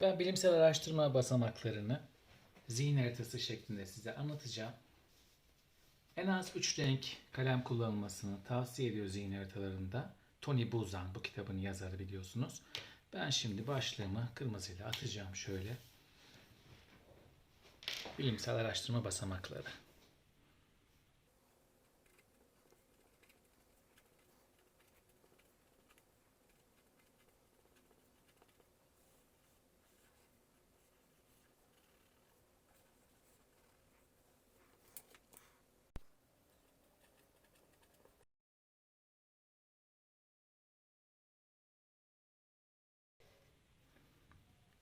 Ben bilimsel araştırma basamaklarını zihin haritası şeklinde size anlatacağım. En az 3 renk kalem kullanılmasını tavsiye ediyor zihin haritalarında. Tony Buzan bu kitabın yazarı biliyorsunuz. Ben şimdi başlığımı kırmızıyla atacağım şöyle. Bilimsel araştırma basamakları.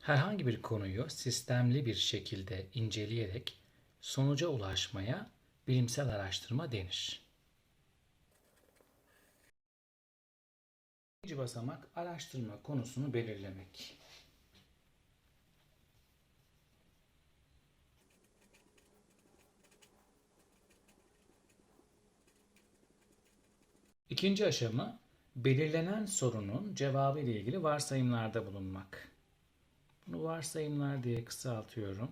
Herhangi bir konuyu sistemli bir şekilde inceleyerek sonuca ulaşmaya bilimsel araştırma denir. İkinci basamak araştırma konusunu belirlemek. İkinci aşama belirlenen sorunun cevabı ile ilgili varsayımlarda bulunmak. Bunu varsayımlar diye kısaltıyorum.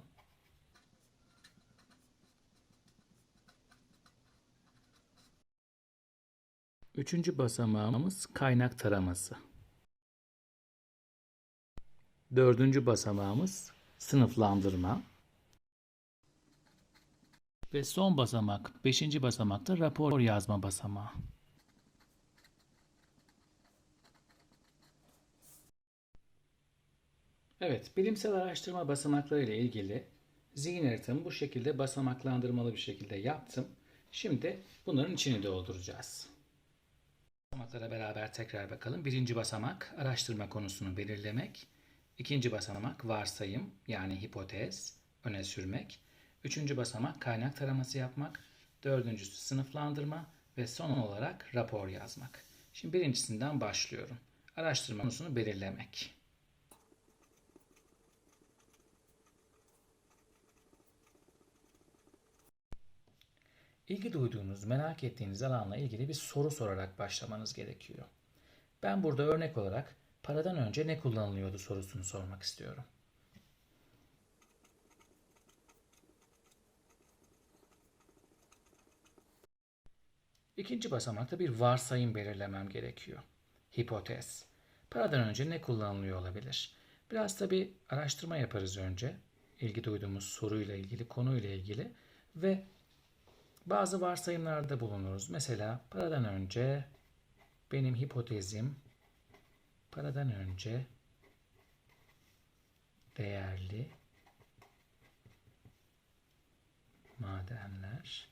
Üçüncü basamağımız kaynak taraması. Dördüncü basamağımız sınıflandırma. Ve son basamak, beşinci basamakta rapor yazma basamağı. Evet, bilimsel araştırma basamakları ile ilgili zihin haritamı bu şekilde basamaklandırmalı bir şekilde yaptım. Şimdi bunların içini dolduracağız. Basamaklara beraber tekrar bakalım. Birinci basamak araştırma konusunu belirlemek. İkinci basamak varsayım yani hipotez öne sürmek. Üçüncü basamak kaynak taraması yapmak. Dördüncüsü sınıflandırma ve son olarak rapor yazmak. Şimdi birincisinden başlıyorum. Araştırma konusunu belirlemek. İlgi duyduğunuz, merak ettiğiniz alanla ilgili bir soru sorarak başlamanız gerekiyor. Ben burada örnek olarak paradan önce ne kullanılıyordu sorusunu sormak istiyorum. İkinci basamakta bir varsayım belirlemem gerekiyor. Hipotez. Paradan önce ne kullanılıyor olabilir? Biraz da bir araştırma yaparız önce. İlgi duyduğumuz soruyla ilgili, konuyla ilgili ve bazı varsayımlarda bulunuruz. Mesela paradan önce benim hipotezim paradan önce değerli madenler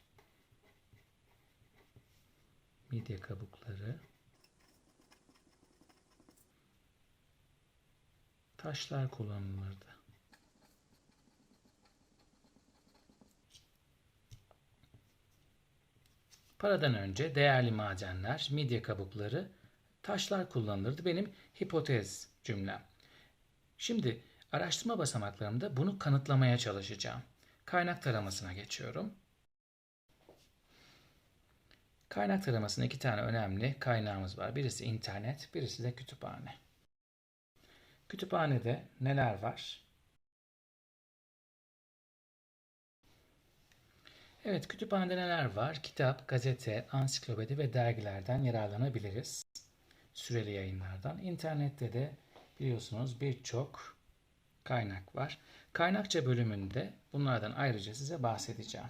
midye kabukları taşlar kullanılırdı. Paradan önce değerli madenler, midye kabukları, taşlar kullanılırdı. Benim hipotez cümlem. Şimdi araştırma basamaklarımda bunu kanıtlamaya çalışacağım. Kaynak taramasına geçiyorum. Kaynak taramasında iki tane önemli kaynağımız var. Birisi internet, birisi de kütüphane. Kütüphanede neler var? Evet, kütüphanede neler var? Kitap, gazete, ansiklopedi ve dergilerden yararlanabiliriz. Süreli yayınlardan. İnternette de biliyorsunuz birçok kaynak var. Kaynakça bölümünde bunlardan ayrıca size bahsedeceğim.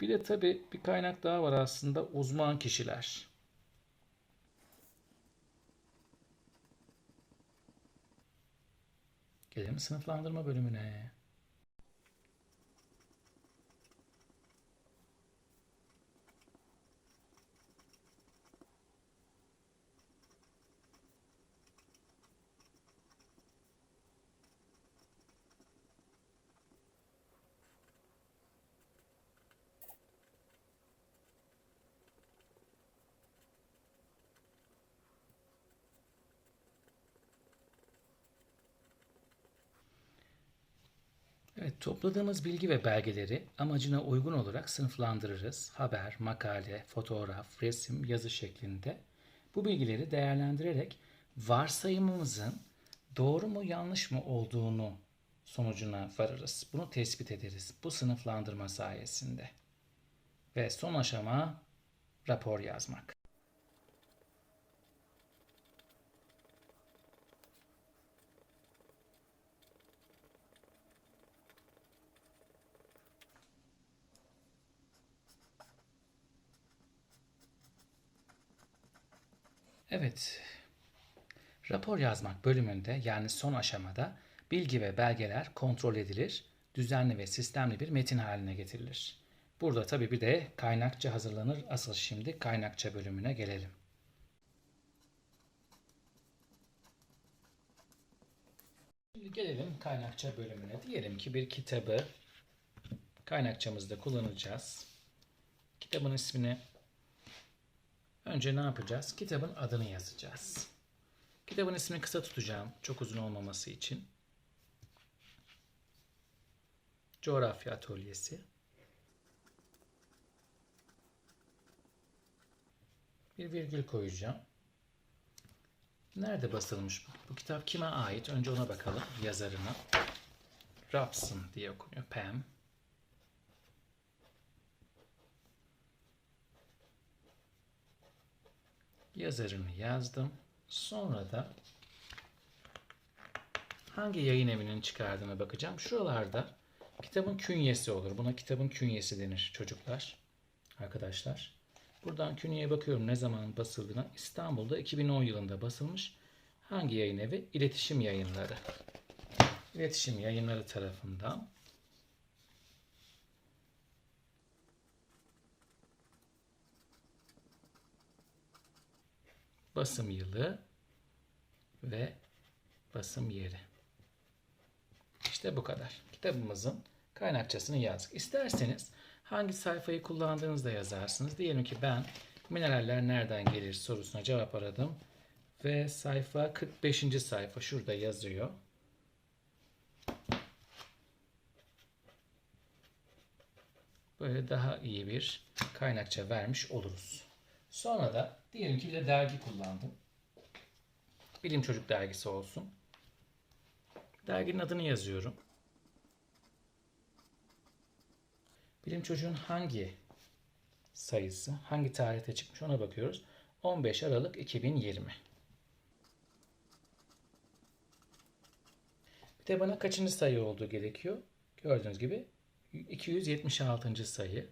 Bir de tabii bir kaynak daha var aslında uzman kişiler. Gelelim sınıflandırma bölümüne. Evet, topladığımız bilgi ve belgeleri amacına uygun olarak sınıflandırırız. Haber, makale, fotoğraf, resim, yazı şeklinde. Bu bilgileri değerlendirerek varsayımımızın doğru mu yanlış mı olduğunu sonucuna varırız. Bunu tespit ederiz bu sınıflandırma sayesinde. Ve son aşama rapor yazmak. Evet, rapor yazmak bölümünde yani son aşamada bilgi ve belgeler kontrol edilir, düzenli ve sistemli bir metin haline getirilir. Burada tabii bir de kaynakça hazırlanır. Asıl şimdi kaynakça bölümüne gelelim. Şimdi gelelim kaynakça bölümüne. Diyelim ki bir kitabı kaynakçamızda kullanacağız. Kitabın ismini önce ne yapacağız? Kitabın adını yazacağız. Kitabın ismini kısa tutacağım. Çok uzun olmaması için. Coğrafya Atölyesi. Bir virgül koyacağım. Nerede basılmış bu? Bu kitap kime ait? Önce ona bakalım. Yazarına. Robson diye okunuyor. Pam. Yazarını yazdım. Sonra da hangi yayın evinin çıkardığına bakacağım. Şuralarda kitabın künyesi olur. Buna kitabın künyesi denir çocuklar. Arkadaşlar. Buradan künyeye bakıyorum ne zaman basıldığına. İstanbul'da 2010 yılında basılmış. Hangi yayın evi? İletişim Yayınları. İletişim Yayınları tarafından basım yılı ve basım yeri. İşte bu kadar. Kitabımızın kaynakçasını yazdık. İsterseniz hangi sayfayı kullandığınızda yazarsınız. Diyelim ki ben mineraller nereden gelir sorusuna cevap aradım. Ve sayfa 45. sayfa şurada yazıyor. Böyle daha iyi bir kaynakça vermiş oluruz. Sonra da diyelim ki bir de dergi kullandım. Bilim Çocuk dergisi olsun. Derginin adını yazıyorum. Bilim Çocuğun hangi sayısı, hangi tarihte çıkmış ona bakıyoruz. 15 Aralık 2020. Bir de bana kaçıncı sayı olduğu gerekiyor. Gördüğünüz gibi 276. sayı.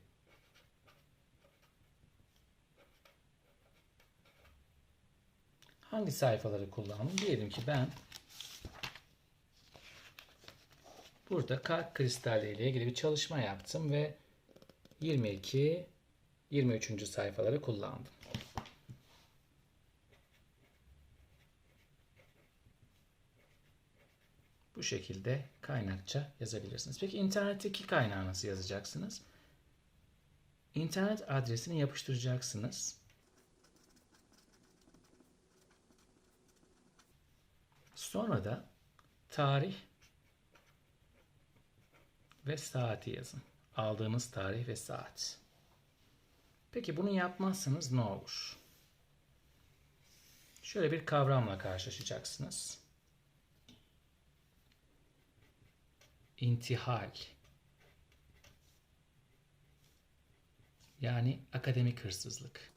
Hangi sayfaları kullandım? Diyelim ki ben burada kalp kristalleri ile ilgili bir çalışma yaptım ve 22 23. sayfaları kullandım. Bu şekilde kaynakça yazabilirsiniz. Peki internetteki kaynağı nasıl yazacaksınız? İnternet adresini yapıştıracaksınız. Sonra da tarih ve saati yazın. Aldığınız tarih ve saat. Peki bunu yapmazsanız ne olur? Şöyle bir kavramla karşılaşacaksınız. İntihal. Yani akademik hırsızlık.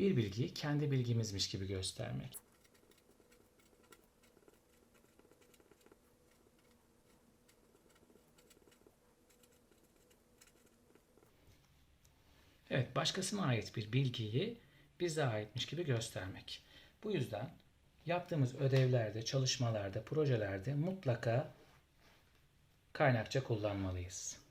Bir bilgiyi kendi bilgimizmiş gibi göstermek. Evet, başkasına ait bir bilgiyi bize aitmiş gibi göstermek. Bu yüzden yaptığımız ödevlerde, çalışmalarda, projelerde mutlaka kaynakça kullanmalıyız.